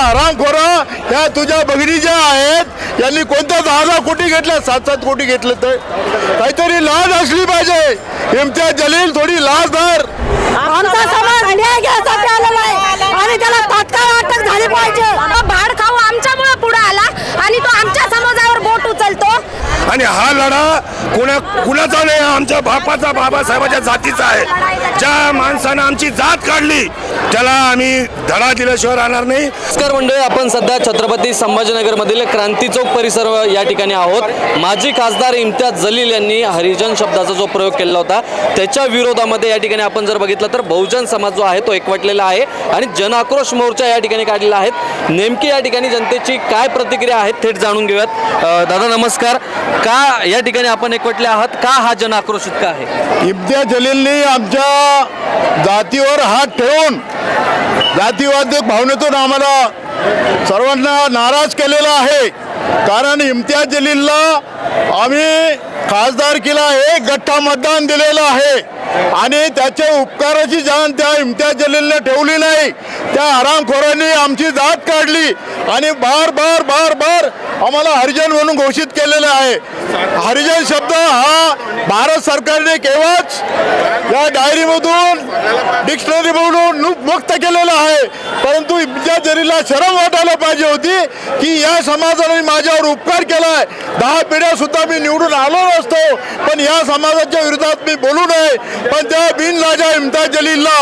हरामखोरा ह्या तुझ्या बहिणी ज्या आहेत यांनी कोणत्या दहा दहा कोटी घेतल्या? सात सात कोटी घेतले तर. काहीतरी लाज असली पाहिजे. इम्तियाज जलील थोडी लाज धर. आमचा समाज न्याय घ्यायसाठी आलेला आहे आणि त्याला तात्काळ अटक झाली पाहिजे. भाड खाऊ आमच्यामुळे पुढे आला आणि तो आमच्या समाजावर बोट उचलतो. आणि हा लढा कुणा कुणाचा नाही आमच्या बापाचा बाबासाहेबाच्या जातीचा आहे. ज्या माणसानं आमची जात काढली त्याला आम्ही धडा दिल्याशिवाय राहणार नाही. नमस्कार मंडळी आपण सध्या छत्रपती संभाजीनगरमधील क्रांती चौक परिसर या ठिकाणी आहोत. माजी खासदार इम्तियाज जलील यांनी हरिजन शब्दाचा जो प्रयोग केला होता त्याच्या विरोधामध्ये या ठिकाणी आपण जर बघितलं तर बहुजन समाज जो आहे तो एकवटलेला आहे आणि जनाक्रोश मोर्चा या ठिकाणी काढलेला आहे. नेमकी या ठिकाणी जनतेची काय प्रतिक्रिया आहे थेट जाणून घेऊयात. दादा नमस्कार. का या ठिकाणी आपण एकवटले आहात? का हा जनाक्रोश इतका आहे? इम्तियाज जलीलनी आमच्या जातीवर हात ठेवून जातीवाद भावनेतून आम्हाला सर्वांना नाराज केलेला आहे. कारण इम्तियाज जलीलला आम्ही खासदारकीला एक गठ्ठा मतदान दिलेलं आहे. आणि त्याच्या उपकाराची जाण त्या इम्तियाज जलीलने ठेवली नाही. त्या हरामखोरांनी आमची जात काढली आणि बार बार बार बार आम्हाला हरिजन म्हणून घोषित केलेलं आहे. हरिजन शब्द हा भारत सरकारने केव्हाच या डायरीमधून डिक्शनरीमधून मुक्त केलेला आहे. परंतु इम्तियाज जरीला शरम वाटायला पाहिजे होती की या समाजाने माझ्यावर उपकार केलाय. दहा पिढ्या सुद्धा मी निवडून आलो नसतो पण या समाजाच्या विरोधात मी बोलू नये. पण त्या बिन लाजा इम्तियाज जलीलला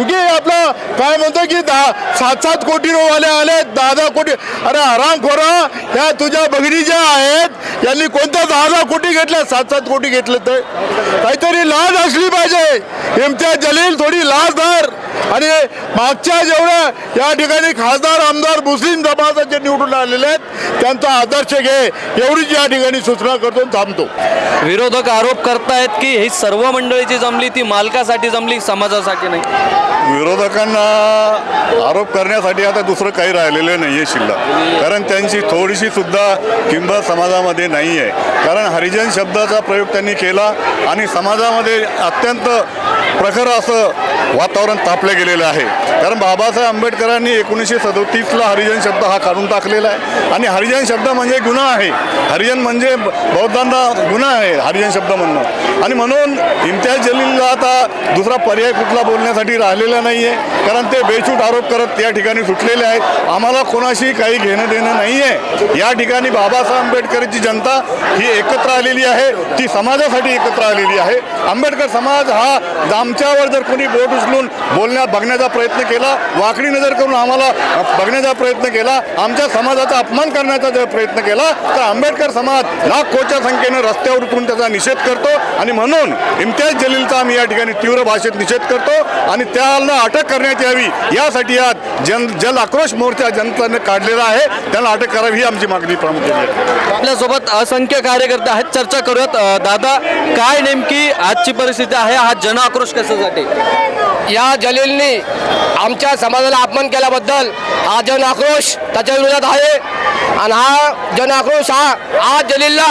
उगे आपला काय म्हणतो की दहा सात सात कोटी वाले आले दहा दहा कोटी अरे हरामखोरा ह्या तुझ्या बहिणी ज्या आहेत यांनी कोणत्या दहा दहा कोटी घेतल्या सात सात कोटी घेतले तर? काहीतरी लाज असली पाहिजे. इम्तियाज जलील थोडी लाज धर. आणि मागच्या जेवढ्या या ठिकाणी खासदार आमदार मुस्लिम समाजाचे निवडून आलेले आहेत त्यांचा आदर्श घे. एवढीच या ठिकाणी सूचना करतो थांबतो. विरोधक आरोप करतायत की ही सर्व मंडळीची जमली ती मालकासाठी जमली समाजासाठी नाही. विरोधकांना आरोप करण्यासाठी आता दुसरं काही राहिलेलं नाही आहे शिल्लक. कारण त्यांची थोडीशी सुद्धा किंमत समाजामध्ये नाही आहे कारण हरिजन शब्दाचा प्रयोग त्यांनी केला आणि समाजामध्ये अत्यंत प्रखर असं वातावरण तापलं गेलेलं आहे. कारण बाबासाहेब आंबेडकरांनी एकोणीसशे सदोतीसला हरिजन शब्द हा काढून टाकलेला आहे. आणि हरिजन शब्द म्हणजे गुन्हा आहे. हरिजन म्हणजे बौद्धांना गुन्हा आहे हरिजन शब्द म्हणणं. आणि म्हणून इम्तियाज जलीलला आता दुसरा पर्याय कुठला बोलण्यासाठी राहिलेला नाही आहे कारण ते बेछूट आरोप करत त्या ठिकाणी सुटलेले आहेत. आम्हाला कोणाशी काही घेणं देणं नाही आहे या ठिकाणी बाबासाहेब आंबेडकरची जनता ही एकत्र आलेली आहे. ती समाजासाठी एकत्र आलेली आहे. आंबेडकर समाज हा आमच्यावर जर कोणी बोट उचलून बोलण्यात बघण्याचा प्रयत्न केला वाकडी नजर करून आम्हाला बघण्याचा प्रयत्न केला आमच्या समाजाचा अपमान करण्याचा जर प्रयत्न केला तर आंबेडकर समाज लाखोच्या संख्येनं रस्त्यावर उतरून त्याचा निषेध करतो. आणि म्हणून इम्तियाज जलीलचा आम्ही या ठिकाणी तीव्र भाषेत निषेध करतो. आणि त्या त्याला अटक करण्यात यावी. यासाठी आज जन जल आक्रोश मोर्चा जनतेने काढलेला आहे. त्याला अटक करावी ही आमची मागणी प्रामुख्याने आहे. आपल्यासोबत असंख्य कार्यकर्ते आहेत. चर्चा करूयात. दादा काय नेमकी आजची परिस्थिती आहे? हा जन आक्रोश कशासाठी? या जलीलने आमच्या समाजाला अपमान केल्याबद्दल हा जन आक्रोश त्याच्या विरोधात आहे. आणि हा जन आक्रोश हा आज जलीलला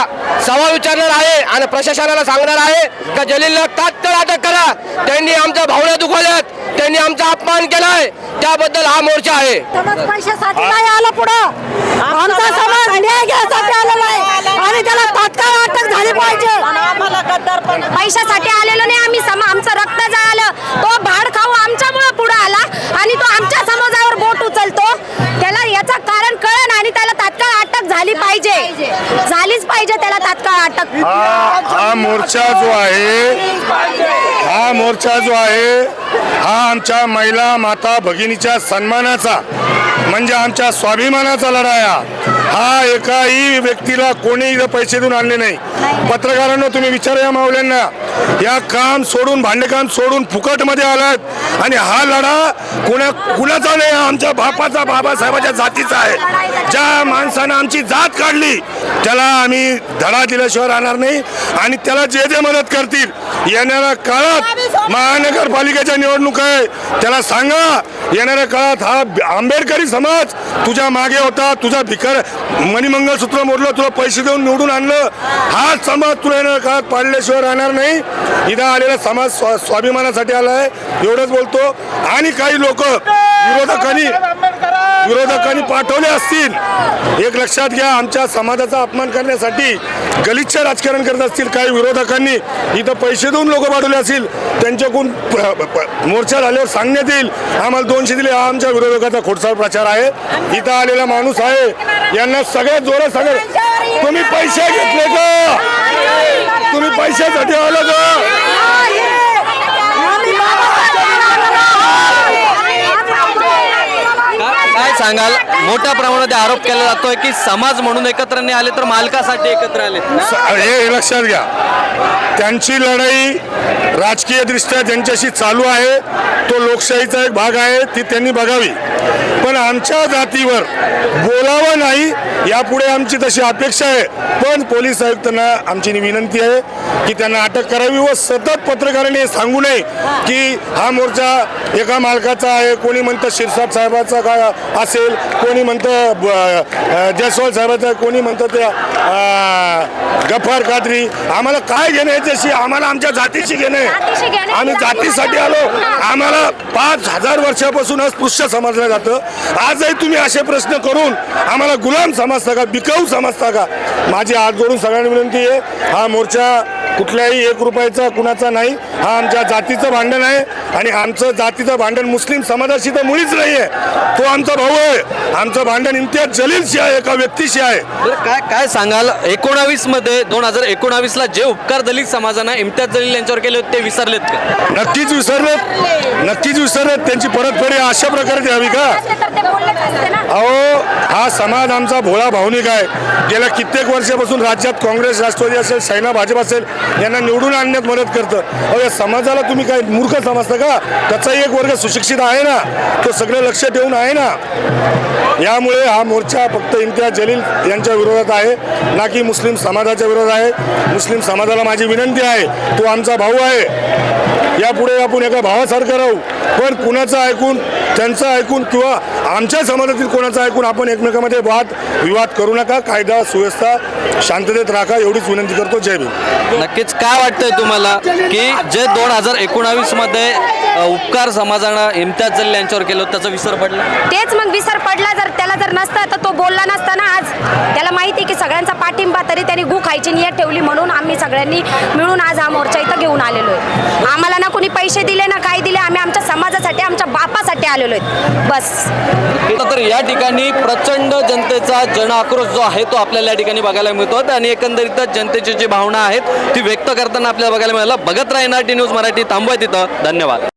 सवाल विचारणार आहे आणि प्रशासनाला सांगणार आहे. का जलीलला तात्काळ अटक करा. त्यांनी आमच्या भावना दुखवल्यात. त्यांनी आमचा अपमान केलाय. त्याबद्दल हा मोर्चा आहे. पैशासाठी नाही आला पुढं. आमचा समाज न्याय घ्यायसाठी आलेला आहे. आणि त्याला तात्काळ अटक झाली पाहिजे. पैशासाठी आलेलो नाही आम्ही. सम आमचं रक्त जाळलं. तो भाड खाऊ पाहिजे. झालीच पाहिजे त्याला तात्काळ अटक. हा हा मोर्चा जो आहे हा मोर्चा जो आहे हा आमच्या महिला माता भगिनीच्या सन्मानाचा म्हणजे आमच्या स्वाभिमानाचा लढा आहे हा. एकाही व्यक्तीला कोणी पैसे देऊन आणले नाही. पत्रकारांना तुम्ही विचारा या मावल्यांना या काम सोडून भांडेकाम सोडून फुकटमध्ये आलात आणि हा लढा कुणा कुणाचा नाही आमच्या बापाचा बाबासाहेबाच्या जातीचा आहे. ज्या माणसानं आमची जात काढली त्याला आम्ही धडा दिल्याशिवाय राहणार नाही आणि त्याला जे जे मदत करतील येणाऱ्या काळात महानगरपालिकेच्या निवडणूक आहे. त्याला सांगा येणाऱ्या काळात हा आंबेडकरी समाज तुझ्या मागे होता तुझा भिकार मणिमंगलसूत्र मोडलं तुला पैसे देऊन निवडून आणलं. हा समाज तुला येणार काळात पाडल्याशिवाय राहणार नाही. इथं आलेला समाज स्वा स्वाभिमानासाठी आला आहे एवढंच बोलतो. आणि काही लोक विरोधकांनी विरोधकांनी पाठवले असतील. एक लक्षात घ्या आमच्या समाजाचा अपमान करण्यासाठी गलिच्छ राजकारण करत असतील काही विरोधकांनी. इथं पैसे देऊन लोक पाठवले असतील. त्यांच्याकडून प- मोर्चा झाल्यावर सांगण्यात येईल. आम्हाला दोनशे दिले हा आमच्या विरोधकाचा खोडसाळ प्रचार आहे. इथं आलेला माणूस आहे. यांना सगळ्यात जोरात सांगत तुम्ही पैसे घेतले का? तुम्ही पैशासाठी आलं का का- काय सांगाल मोठ्या प्रमाणात आरोप केला जातोय की समाज म्हणून एकत्र नाही आले तर मालकासाठी एकत्र आले. हे लक्षात घ्या. त्यांची लढाई राजकीय दृष्ट्या ज्यांच्याशी चालू आहे तो लोकशाहीचा एक भाग आहे ती त्यांनी बघावी. पण आमच्या जातीवर बोलावं नाही यापुढे आमची तशी अपेक्षा आहे. पण पोलीस आयुक्तांना आमची विनंती आहे की त्यांना अटक करावी व सतत पत्रकारांनी हे सांगू नये की हा मोर्चा एका मालकाचा आहे कोणी म्हणतं शिरसाट साहेबाचा काय असेल कोणी म्हणतं जयस्वाल साहेबाचा कोणी म्हणतं ते अ, गफ्फार कादरी. आम्हाला काय घेणं याच्याशी? आम्हाला आमच्या जातीशी घेणं आहे. आम्ही जातीसाठी आलो. आम्हाला पाच हजार वर्षापासून अस्पृश्य समजलं जातं. आजही तुम्ही असे प्रश्न करून आम्हाला गुलाम समजता का बिकाऊ समजता का? माझी हात जोडून सगळ्यांनी विनंती आहे हा मोर्चा कुठल्याही एक रुपयाचा कुणाचा नाही. हा आमच्या जातीचं भांडण आहे आणि आमचं जातीचं भांडण मुस्लिम समाजाशी तर मुळीच नाही आहे तो आमचा भाऊ आहे. आमचं भांडण इम्तियाज जलीलशी आहे एका व्यक्तीशी आहे. काय काय सांगाल? एकोणावीसमध्ये दोन हजार एकोणावीस ला जे उपकार दलित समाजानं इम्तियाज जलील यांच्यावर केले होते ते विसरलेत का? नक्कीच विसरलेत. नक्कीच विसरलेत. त्यांची परतफेड अशा प्रकारे द्यावी का? अहो हा समाज आमचा भोळा भावनिक आहे. गेल्या कित्येक वर्षापासून राज्यात काँग्रेस राष्ट्रवादी असेल सेना भाजप असेल यांना निवडून आणण्यात मदत करतं. अहो या समाजाला तुम्ही काय मूर्ख समजता का? त्याचाही एक वर्ग सुशिक्षित आहे ना? तो सगळं लक्ष ठेवून आहे ना? यामुळे हा मोर्चा फक्त इम्तियाज जलील यांच्या विरोधात आहे ना की मुस्लिम समाजाच्या विरोधात आहे. मुस्लिम समाजाला माझी विनंती आहे तो आमचा भाऊ आहे. यापुढे आपण एका भावासारखं राहू. पण कुणाचं ऐकून त्यांचं ऐकून किंवा आमच्या समाजातील कोणाचं ऐकून आपण एकमेकामध्ये वाद विवाद करू नका. कायदा सुव्यवस्था शांततेत राखा एवढीच विनंती करतो. जय भीम. नक्कीच काय वाटतंय तुम्हाला की जे दोन हजार एकोणावीसमध्ये उपकार समाजानं इम्तियाज जलील यांच्यावर केलं त्याचा विसर पडला? तेच मग विसर पडला जर त्याला जर नसतं तर तो बोलला नसता ना आज. त्याला माहिती की सगळ्यांचा पाठिंबा तरी त्यांनी गु खायची नियत ठेवली म्हणून आम्ही सगळ्यांनी मिळून आज हा मोर्चा इथं घेऊन आलेलो आहे. आम्हाला ना कोणी पैसे दिले ना काय दिले आम्ही आमच्या समाजासाठी आमच्या बापासाठी आलेलो आहेत बस. तर या ठिकाणी प्रचंड जनतेचा जन आक्रोश जो आहे तो आपल्याला या ठिकाणी बघायला मिळतो आणि एकंदरीतच जनतेची जी भावना आहेत ती व्यक्त करताना आपल्याला बघायला मिळालं. बघत राहा टी न्यूज मराठी थांबवाय तिथं. धन्यवाद.